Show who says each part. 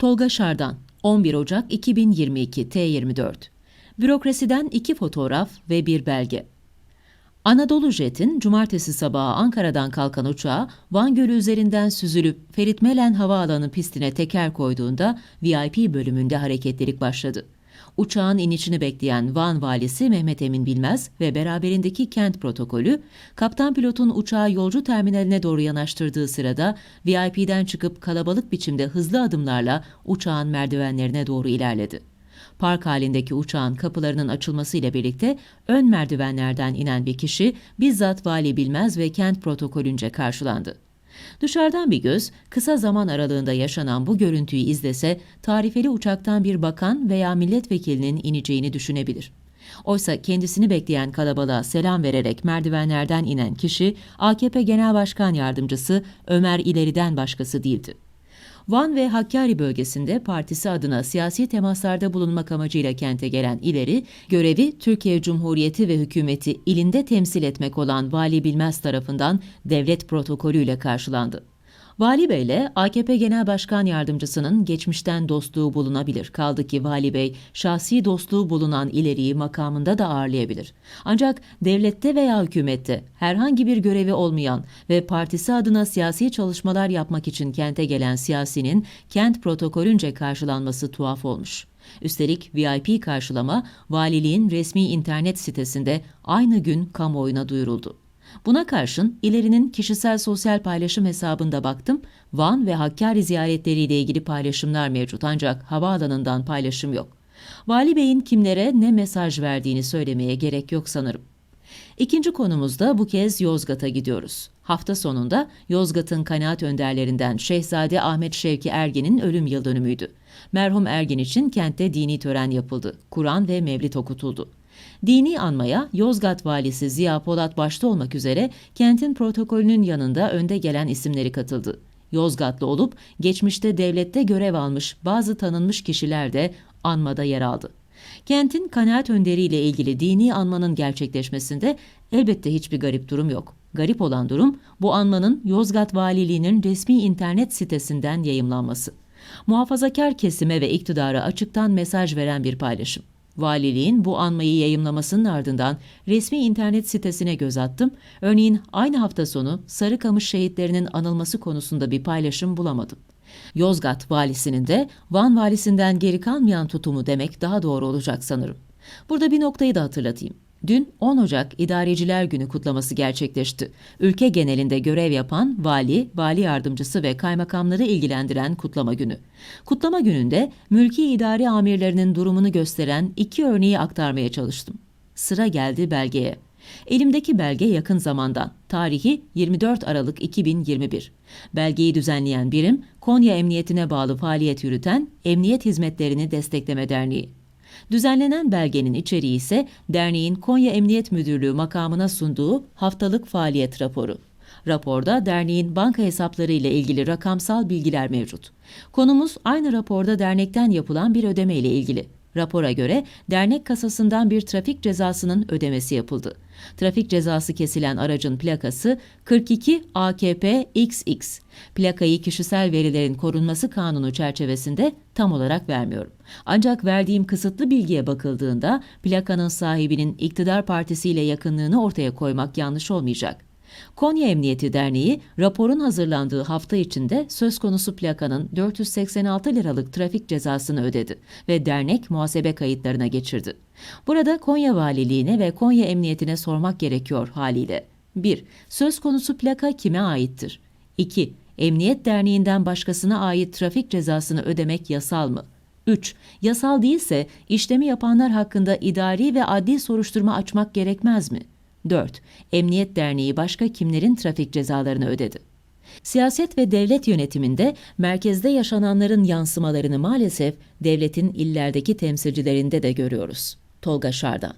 Speaker 1: Tolga Şardan, 11 Ocak 2022 T24. Bürokrasiden iki fotoğraf ve bir belge. Anadolu Jet'in cumartesi sabahı Ankara'dan kalkan uçağı Van Gölü üzerinden süzülüp Ferit Melen Havaalanı pistine teker koyduğunda VIP bölümünde hareketlilik başladı. Uçağın inişini bekleyen Van valisi Mehmet Emin Bilmez ve beraberindeki kent protokolü, kaptan pilotun uçağı yolcu terminaline doğru yanaştırdığı sırada VIP'den çıkıp kalabalık biçimde hızlı adımlarla uçağın merdivenlerine doğru ilerledi. Park halindeki uçağın kapılarının açılmasıyla birlikte ön merdivenlerden inen bir kişi bizzat vali bilmez ve kent protokolünce karşılandı. Dışarıdan bir göz kısa zaman aralığında yaşanan bu görüntüyü izlese tarifeli uçaktan bir bakan veya milletvekilinin ineceğini düşünebilir. Oysa kendisini bekleyen kalabalığa selam vererek merdivenlerden inen kişi AKP Genel Başkan Yardımcısı Ömer İleri'den başkası değildi. Van ve Hakkari bölgesinde partisi adına siyasi temaslarda bulunmak amacıyla kente gelen ileri, görevi Türkiye Cumhuriyeti ve hükümeti ilinde temsil etmek olan Vali Bilmez tarafından devlet protokolüyle karşılandı. Vali Bey ile AKP Genel Başkan Yardımcısının geçmişten dostluğu bulunabilir. Kaldı ki Vali Bey şahsi dostluğu bulunan ileriyi makamında da ağırlayabilir. Ancak devlette veya hükümette herhangi bir görevi olmayan ve partisi adına siyasi çalışmalar yapmak için kente gelen siyasinin kent protokolünce karşılanması tuhaf olmuş. Üstelik VIP karşılama valiliğin resmi internet sitesinde aynı gün kamuoyuna duyuruldu. Buna karşın ilerinin kişisel sosyal paylaşım hesabında baktım, Van ve Hakkari ziyaretleriyle ilgili paylaşımlar mevcut ancak havaalanından paylaşım yok. Vali Bey'in kimlere ne mesaj verdiğini söylemeye gerek yok sanırım. İkinci konumuzda bu kez Yozgat'a gidiyoruz. Hafta sonunda Yozgat'ın kanaat önderlerinden Şehzade Ahmet Şevki Ergen'in ölüm yıl dönümüydü. Merhum Ergen için kentte dini tören yapıldı. Kur'an ve Mevlid okutuldu. Dini anmaya Yozgat valisi Ziya Polat başta olmak üzere kentin protokolünün yanında önde gelen isimleri katıldı. Yozgatlı olup geçmişte devlette görev almış bazı tanınmış kişiler de anmada yer aldı. Kentin kanaat önderiyle ilgili dini anmanın gerçekleşmesinde elbette hiçbir garip durum yok. Garip olan durum bu anmanın Yozgat Valiliği'nin resmi internet sitesinden yayımlanması. Muhafazakar kesime ve iktidara açıktan mesaj veren bir paylaşım. Valiliğin bu anmayı yayımlamasının ardından resmi internet sitesine göz attım. Örneğin aynı hafta sonu Sarıkamış şehitlerinin anılması konusunda bir paylaşım bulamadım. Yozgat valisinin de Van valisinden geri kalmayan tutumu demek daha doğru olacak sanırım. Burada bir noktayı da hatırlatayım. Dün 10 Ocak İdareciler Günü kutlaması gerçekleşti. Ülke genelinde görev yapan vali, vali yardımcısı ve kaymakamları ilgilendiren kutlama günü. Kutlama gününde mülki idari amirlerinin durumunu gösteren iki örneği aktarmaya çalıştım. Sıra geldi belgeye. Elimdeki belge yakın zamandan. Tarihi 24 Aralık 2021. Belgeyi düzenleyen birim Konya Emniyetine bağlı faaliyet yürüten Emniyet Hizmetlerini Destekleme Derneği. Düzenlenen belgenin içeriği ise derneğin Konya Emniyet Müdürlüğü makamına sunduğu haftalık faaliyet raporu. Raporda derneğin banka hesapları ile ilgili rakamsal bilgiler mevcut. Konumuz aynı raporda dernekten yapılan bir ödeme ile ilgili. Rapora göre dernek kasasından bir trafik cezasının ödemesi yapıldı. Trafik cezası kesilen aracın plakası 42 AKP XX. Plakayı kişisel verilerin korunması kanunu çerçevesinde tam olarak vermiyorum. Ancak verdiğim kısıtlı bilgiye bakıldığında plakanın sahibinin iktidar partisiyle yakınlığını ortaya koymak yanlış olmayacak. Konya Emniyeti Derneği raporun hazırlandığı hafta içinde söz konusu plakanın 486 liralık trafik cezasını ödedi ve dernek muhasebe kayıtlarına geçirdi. Burada Konya Valiliğine ve Konya Emniyetine sormak gerekiyor haliyle. 1. Söz konusu plaka kime aittir? 2. Emniyet Derneği'nden başkasına ait trafik cezasını ödemek yasal mı? 3. Yasal değilse işlemi yapanlar hakkında idari ve adli soruşturma açmak gerekmez mi? 4. Emniyet Derneği başka kimlerin trafik cezalarını ödedi? Siyaset ve devlet yönetiminde merkezde yaşananların yansımalarını maalesef devletin illerdeki temsilcilerinde de görüyoruz. Tolga Şardan